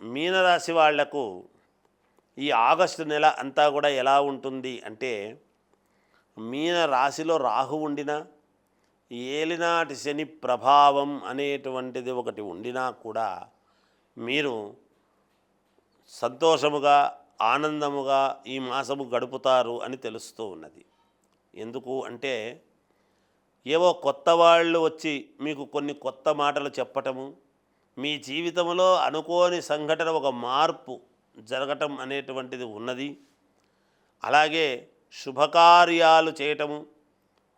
మీనరాశి వాళ్ళకు ఈ ఆగస్టు నెల అంతా కూడా ఎలా ఉంటుంది అంటే మీన రాశిలో రాహు ఉండినా ఏలినాటి శని ప్రభావం అనేటువంటిది ఒకటి ఉండినా కూడా మీరు సంతోషముగా ఆనందముగా ఈ మాసము గడుపుతారు అని తెలుస్తూ ఉన్నది. ఎందుకు అంటే ఏవో కొత్త వాళ్ళు వచ్చి మీకు కొన్ని కొత్త మాటలు చెప్పటము మీ జీవితంలో అనుకోని సంఘటన ఒక మార్పు జరగటం అనేటువంటిది ఉన్నది. అలాగే శుభకార్యాలు చేయటము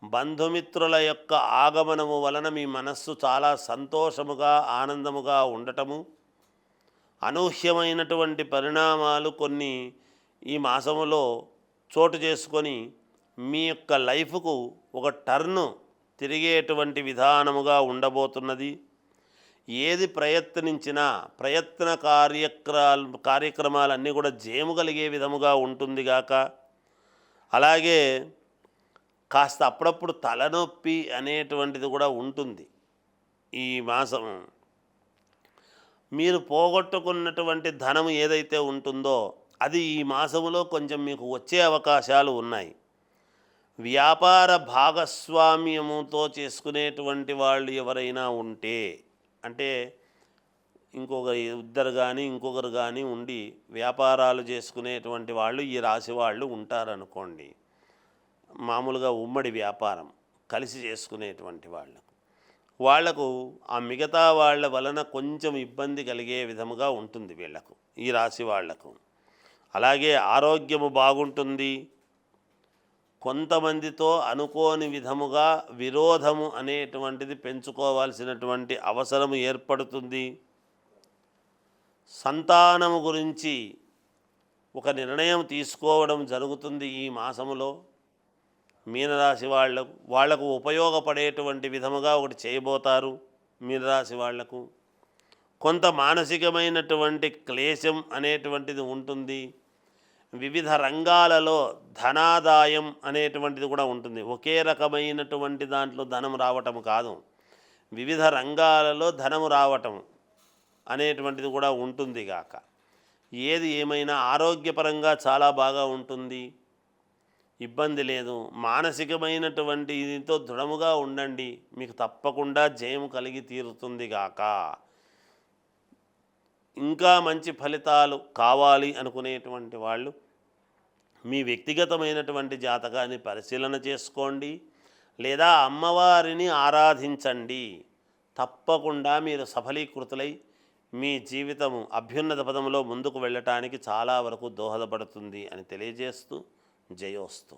బంధుమిత్రుల యొక్క ఆగమనము వలన మీ మనస్సు చాలా సంతోషముగా ఆనందముగా ఉండటము అనూహ్యమైనటువంటి పరిణామాలు కొన్ని ఈ మాసములో చోటు చేసుకొని మీ యొక్క లైఫ్కు ఒక టర్ను తిరిగేటువంటి విధానముగా ఉండబోతున్నది. ఏది ప్రయత్నించినా ప్రయత్న కార్యక్రమాలు కార్యక్రమాలన్నీ కూడా జేము కలిగే విధముగా ఉంటుంది గాక. అలాగే కాస్త అప్పుడప్పుడు తలనొప్పి అనేటువంటిది కూడా ఉంటుంది ఈ మాసం. మీరు పోగొట్టుకున్నటువంటి ధనం ఏదైతే ఉంటుందో అది ఈ మాసములో కొంచెం మీకు వచ్చే అవకాశాలు ఉన్నాయి. వ్యాపార భాగస్వామ్యముతో చేసుకునేటువంటి వాళ్ళు ఎవరైనా ఉంటే అంటే ఇంకొక ఇద్దరు కానీ ఇంకొకరు కానీ ఉండి వ్యాపారాలు చేసుకునేటువంటి వాళ్ళు ఈ రాశి వాళ్ళు ఉంటారనుకోండి మామూలుగా ఉమ్మడి వ్యాపారం కలిసి చేసుకునేటువంటి వాళ్ళకు వాళ్ళకు ఆ మిగతా వాళ్ళ వలన కొంచెం ఇబ్బంది కలిగే విధముగా ఉంటుంది వీళ్ళకు ఈ రాశి వాళ్ళకు. అలాగే ఆరోగ్యము బాగుంటుంది కొంతమందితో అనుకోని విధముగా విరోధము అనేటువంటిది పెంచుకోవాల్సినటువంటి అవసరము ఏర్పడుతుంది. సంతానము గురించి ఒక నిర్ణయం తీసుకోవడం జరుగుతుంది ఈ మాసములో. మీనరాశి వాళ్ళకు వాళ్ళకు ఉపయోగపడేటువంటి విధముగా ఒకటి చేయబోతారు మీనరాశి వాళ్ళకు కొంత మానసికమైనటువంటి క్లేశం అనేటువంటిది ఉంటుంది. వివిధ రంగాలలో ధనాదాయం అనేటువంటిది కూడా ఉంటుంది. ఒకే రకమైనటువంటి దాంట్లో ధనం రావటం కాదు. వివిధ రంగాలలో ధనము రావటం అనేటువంటిది కూడా ఉంటుంది గాక. ఏది ఏమైనా ఆరోగ్యపరంగా చాలా బాగా ఉంటుంది. ఇబ్బంది లేదు. మానసికమైనటువంటి దీంతో దృఢముగా ఉండండి. మీకు తప్పకుండా జయం కలిగి తీరుతుంది గాక. ఇంకా మంచి ఫలితాలు కావాలి అనుకునేటువంటి వాళ్ళు మీ వ్యక్తిగతమైనటువంటి జాతకాన్ని పరిశీలన చేసుకోండి లేదా అమ్మవారిని ఆరాధించండి. తప్పకుండా మీరు సఫలీకృతులై మీ జీవితము అభ్యున్నత పదంలో ముందుకు వెళ్ళటానికి చాలా వరకు దోహదపడుతుంది అని తెలియజేస్తూ జయోస్తు.